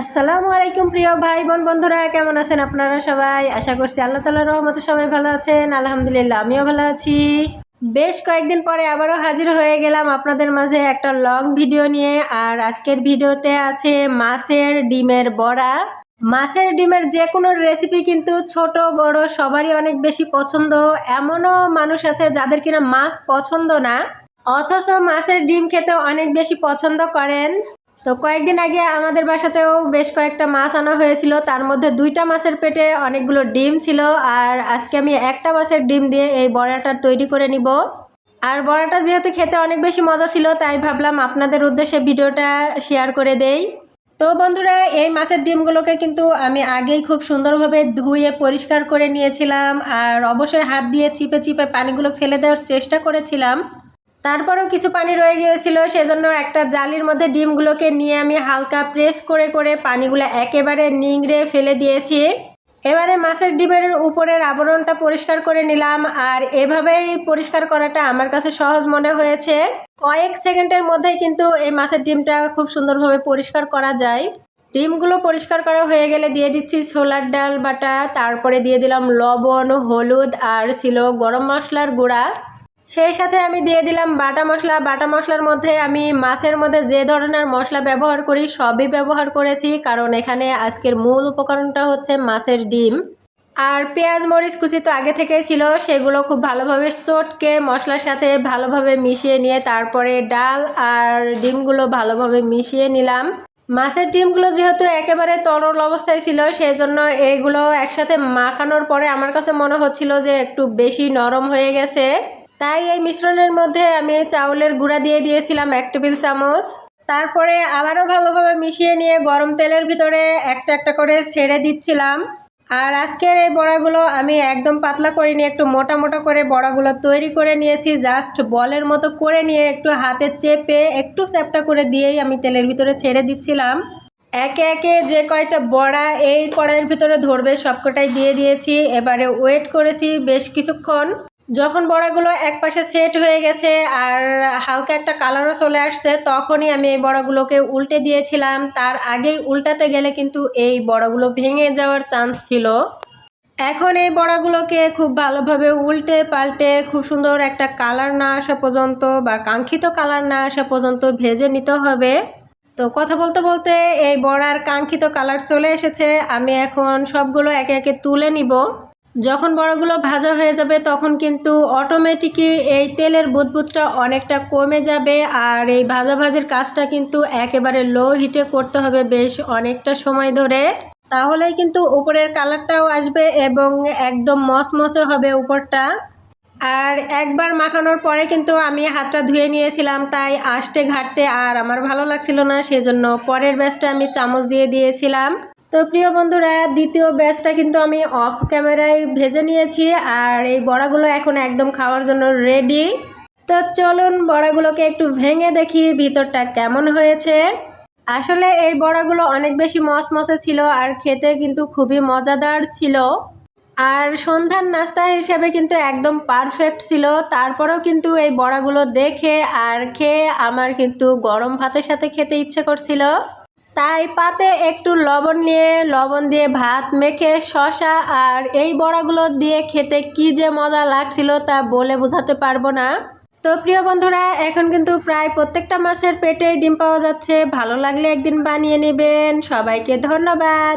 আসসালামু আলাইকুম প্রিয় ভাই বোন বন্ধুরা, কেমন আছেন আপনারা সবাই? আশা করছি আল্লাহ তালার রহমতে সবাই ভালো আছেন। আলহামদুলিল্লাহ, আমিও ভালো আছি। বেশ কয়েকদিন পরে আবারও হাজির হয়ে গেলাম আপনাদের মাঝে একটা লং ভিডিও নিয়ে। আর আজকের ভিডিওতে আছে মাছের ডিমের বড়া। মাছের ডিমের যে কোনো রেসিপি কিন্তু ছোট, বড়, সবারই অনেক বেশি পছন্দ। এমনও মানুষ আছে যাদের কিনা মাছ পছন্দ না। অথচ মাছের ডিম খেতে অনেক বেশি পছন্দ করেন। তো কয়েকদিন আগে আমাদের বাসাতেও বেশ কয়েকটা মাছ আনা হয়েছিল। তার মধ্যে দুইটা মাছের পেটে অনেকগুলো ডিম ছিল আর আজকে আমি একটা মাছের ডিম দিয়ে এই বড়াটা তৈরি করে নিব। আর বড়াটা যেহেতু খেতে অনেক বেশি মজা ছিল, তাই ভাবলাম আপনাদের উদ্দেশ্যে ভিডিওটা শেয়ার করে দেই। তো বন্ধুরা, এই মাছের ডিমগুলোকে কিন্তু আমি আগেই খুব সুন্দরভাবে ধুয়ে পরিষ্কার করে নিয়েছিলাম আর অবশ্যই হাত দিয়ে চিপে চিপে পানিগুলো ফেলে দেওয়ার চেষ্টা করেছিলাম। তারপরেও কিছু পানি রয়ে গিয়েছিল, সেজন্য একটা জালির মধ্যে ডিমগুলোকে নিয়ে আমি হালকা প্রেস করে করে পানিগুলো একেবারে নিংড়ে ফেলে দিয়েছি। এবারে মাছের ডিমের উপরের আবরণটা পরিষ্কার করে নিলাম, আর এভাবেই পরিষ্কার করাটা আমার কাছে সহজ মনে হয়েছে। কয়েক সেকেন্ডের মধ্যেই কিন্তু এই মাছের ডিমটা খুব সুন্দরভাবে পরিষ্কার করা যায়। ডিমগুলো পরিষ্কার করা হয়ে গেলে দিয়ে দিচ্ছি ছোলার ডাল বাটা, তারপরে দিয়ে দিলাম লবণ, হলুদ, আর ছিল গরম মশলার গুঁড়া। সেই সাথে আমি দিয়ে দিলাম বাটা মশলা। বাটা মশলার মধ্যে আমি মাছের মধ্যে যে ধরনের মশলা ব্যবহার করি, সবই ব্যবহার করেছি, কারণ এখানে আজকের মূল উপকরণটা হচ্ছে মাছের ডিম। আর পেঁয়াজ, মরিচ, কুচি তো আগে থেকেই ছিল, সেগুলো খুব ভালোভাবে চটকে মশলার সাথে ভালোভাবে মিশিয়ে নিয়ে তারপরে ডাল আর ডিমগুলো ভালোভাবে মিশিয়ে নিলাম। মাছের ডিমগুলো যেহেতু একেবারে তরল অবস্থায় ছিল সেই জন্য এইগুলো একসাথে মাখানোর পরে আমার কাছে মনে হচ্ছিল যে একটু বেশি নরম হয়ে গেছে। তাই এই মিশ্রণের মধ্যে আমি চাউলের গুঁড়া দিয়ে দিয়েছিলাম এক টেবিল চামচ। তারপরে আবারও ভালোভাবে মিশিয়ে নিয়ে গরম তেলের ভিতরে একটা একটা করে ছেড়ে দিচ্ছিলাম। আর আজকের এই বড়াগুলো আমি একদম পাতলা করিনি, একটু মোটা মোটা করে বড়াগুলো তৈরি করে নিয়েছি। জাস্ট বলের মতো করে নিয়ে একটু হাতে চেপে একটু চ্যাপটা করে দিয়েই আমি তেলের ভিতরে ছেড়ে দিচ্ছিলাম। একে একে যে কয়টা বড়া এই কড়াইয়ের ভিতরে ধরবে সবকটাই দিয়ে দিয়েছি। এবারে ওয়েট করেছি বেশ কিছুক্ষণ। যখন বড়াগুলো এক পাশে সেট হয়ে গেছে আর হালকা একটা কালারও চলে আসছে, তখনই আমি এই বড়াগুলোকে উল্টে দিয়েছিলাম। তার আগেই উল্টাতে গেলে কিন্তু এই বড়াগুলো ভেঙে যাওয়ার চান্স ছিল। এখন এই বড়াগুলোকে খুব ভালোভাবে উল্টে পাল্টে খুব সুন্দর একটা কালার না আসা পর্যন্ত বা কাঙ্ক্ষিত কালার না আসা পর্যন্ত ভেজে নিতে হবে। তো কথা বলতে বলতে এই বড়ার কাঙ্ক্ষিত কালার চলে এসেছে। আমি এখন সবগুলো একে একে তুলে নিব। যখন বড়গুলো ভাজা হয়ে যাবে, তখন কিন্তু অটোমেটিকই এই তেলের বুদবুদটা অনেকটা কমে যাবে আর এই ভাজা ভাজির কাজটা কিন্তু একেবারে লো হিটে করতে হবে বেশ অনেকটা সময় ধরে। তাহলেই কিন্তু উপরের কালারটাও আসবে এবং একদম মসমসে হবে উপরটা। আর একবার মাখানোর পরে কিন্তু আমি হাতটা ধুয়ে নিয়েছিলাম, তাই আষ্টে ঘাটতে আর আমার ভালো লাগছিল না, সেজন্য পরের ব্যাচটা আমি চামচ দিয়ে দিয়েছিলাম। তো প্রিয় বন্ধুরা, দ্বিতীয় ব্যাচটা কিন্তু আমি অফ ক্যামেরায় ভেজে নিয়েছি আর এই বড়াগুলো এখন একদম খাওয়ার জন্য রেডি তো চলুন বড়াগুলোকে একটু ভেঙে দেখি ভিতরটা কেমন হয়েছে। আসলে এই বড়াগুলো অনেক বেশি মচমচে ছিল আর খেতে কিন্তু খুবই মজাদার ছিল। আর সন্ধ্যার নাস্তা হিসেবে কিন্তু একদম পারফেক্ট ছিল। তারপরেও কিন্তু এই বড়াগুলো দেখে আর খেয়ে আমার কিন্তু গরম ভাতের সাথে খেতে ইচ্ছে করছিল। তাই পাতে একটু লবণ নিয়ে, লবণ দিয়ে ভাত মেখে শশা আর এই বড়াগুলো দিয়ে খেতে কি যে মজা লাগছিল তা বলে বোঝাতে পারব না। তো প্রিয় বন্ধুরা, এখন কিন্তু প্রায় প্রত্যেকটা মাছের পেটেই ডিম পাওয়া যাচ্ছে। ভালো লাগলে একদিন বানিয়ে নেবেন। সবাইকে ধন্যবাদ।